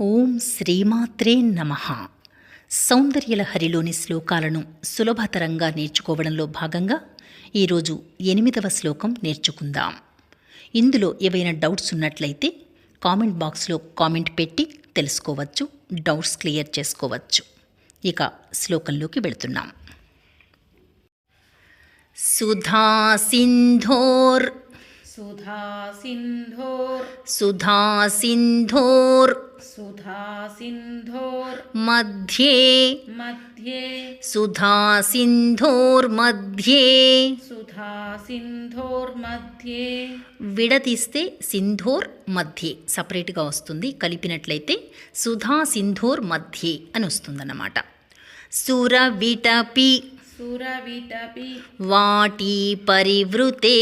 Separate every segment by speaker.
Speaker 1: ఓం శ్రీమాత్రే నమ. సౌందర్యలహరిలోని శ్లోకాలను సులభతరంగా నేర్చుకోవడంలో భాగంగా ఈరోజు ఎనిమిదవ శ్లోకం నేర్చుకుందాం. ఇందులో ఏవైనా డౌట్స్ ఉన్నట్లయితే కామెంట్ బాక్స్లో కామెంట్ పెట్టి తెలుసుకోవచ్చు డౌట్స్ క్లియర్ చేసుకోవచ్చు. ఇక శ్లోకంలోకి వెళుతున్నాం. సుధా సింధోర్
Speaker 2: सुधा सिन्धोर्
Speaker 1: సుధా సింధోర్
Speaker 2: सुधा सिन्धोर्
Speaker 1: మధ్యే
Speaker 2: मध्ये
Speaker 1: సుధా సింధోర్ మధ్యే
Speaker 2: सुधा सिन्धोर्मध्ये
Speaker 1: విడదీస్తే సింధోర్ మధ్యే సపరేట్గా వస్తుంది కలిపినట్లయితే సుధా సింధోర్ మధ్యే అని వస్తుందన్నమాట సుర విటపి
Speaker 2: सुरविटपि वाटी परिवृते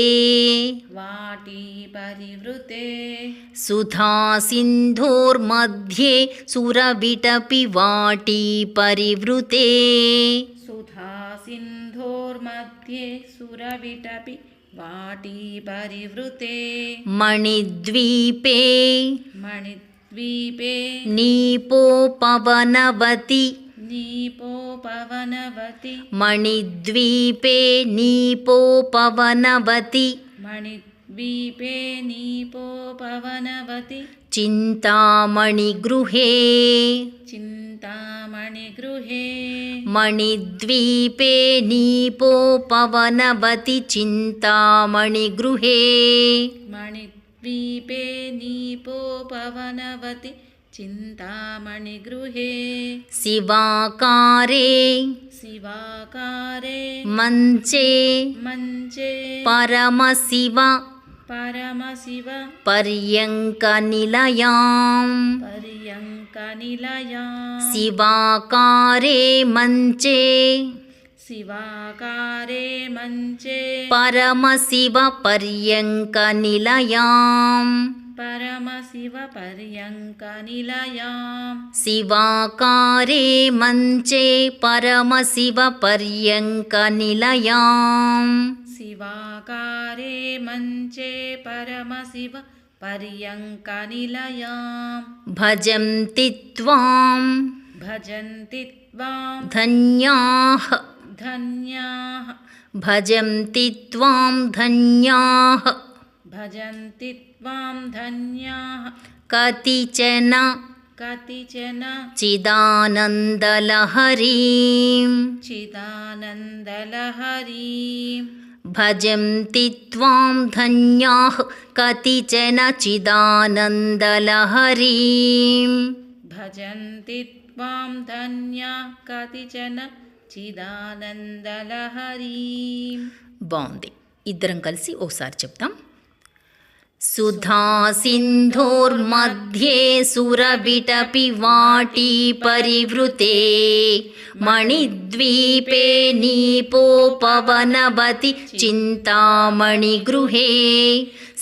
Speaker 1: वाटी परिवृते सुधा सिन्धोर्मध्ये सुरविटपि वाटी परिवृते
Speaker 2: सुधा सिन्धोर्मध्ये सुरविटपि वाटी परिवृते
Speaker 1: मणिद्वीपे।
Speaker 2: मणिद्वीपे।
Speaker 1: नीपोपवनवति।
Speaker 2: नीपोपवनवति
Speaker 1: मणिद्वीपे नीपोपवनवति।
Speaker 2: मणिद्वीपे नीपोपवनवति।
Speaker 1: चिन्तामणिगृहे।
Speaker 2: चिन्तामणिगृहे।
Speaker 1: मणिद्वीपे नीपोपवनवति। चिन्तामणिगृहे।
Speaker 2: मणिद्वीपे नीपो चिन्तामणिगृहे शिवाकारे
Speaker 1: शिवाकारे
Speaker 2: मञ्चे
Speaker 1: मञ्चे
Speaker 2: परमशिव
Speaker 1: परमशिव पर्यङ्कनिलयाम्
Speaker 2: पर्यङ्कनिलया शिवाकारे मञ्चे
Speaker 1: शिवाकारे मञ्चे
Speaker 2: परमशिव
Speaker 1: पर्यङ्कनिलयाम् परमशिवपर्यङ्कनिलयां शिवाकारे मञ्चे परमशिवपर्यङ्कनिलयां
Speaker 2: शिवाकारे मञ्चे परमशिव पर्यङ्कनिलयां
Speaker 1: भजन्ति त्वां
Speaker 2: भजन्ति त्वां
Speaker 1: धन्याः।
Speaker 2: धन्याः।
Speaker 1: भजन्ति त्वां धन्याः।
Speaker 2: भजन्ति त्वां धन्याः
Speaker 1: కతిచన
Speaker 2: कतिचन
Speaker 1: చిదానందలహరీం
Speaker 2: चिदानन्दलहरीं
Speaker 1: భజంతి త్వాం ధన్యాః కతిచన చిదానందలహరీం
Speaker 2: भजन्ति त्वां धन्या कतिचन चिदानन्दलहरीं
Speaker 1: బాగుంది ఇద్దరం కలిసి ఓసారి చెప్తాం सुधा सिन्धोर्मध्ये सुरबिटपि वाटी परिवृते। मणिद्वीपे नीपोपवनवति चिन्तामणिगृहे।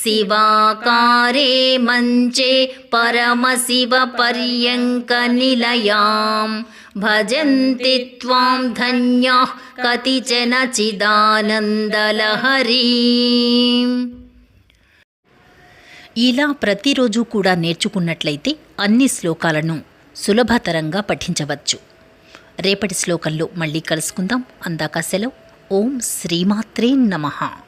Speaker 1: शिवाकारे मञ्चे परमशिवपर्यङ्कनिलयां भजन्ति त्वां धन्याः कतिचन चिदानन्दलहरीम्। ఇలా ప్రతిరోజు కూడా నేర్చుకున్నట్లయితే అన్ని శ్లోకాలను సులభతరంగా పఠించవచ్చు. రేపటి శ్లోకంలో మళ్ళీ కలుసుకుందాం. అందాక సెలవు. ఓం శ్రీమాత్రే నమః.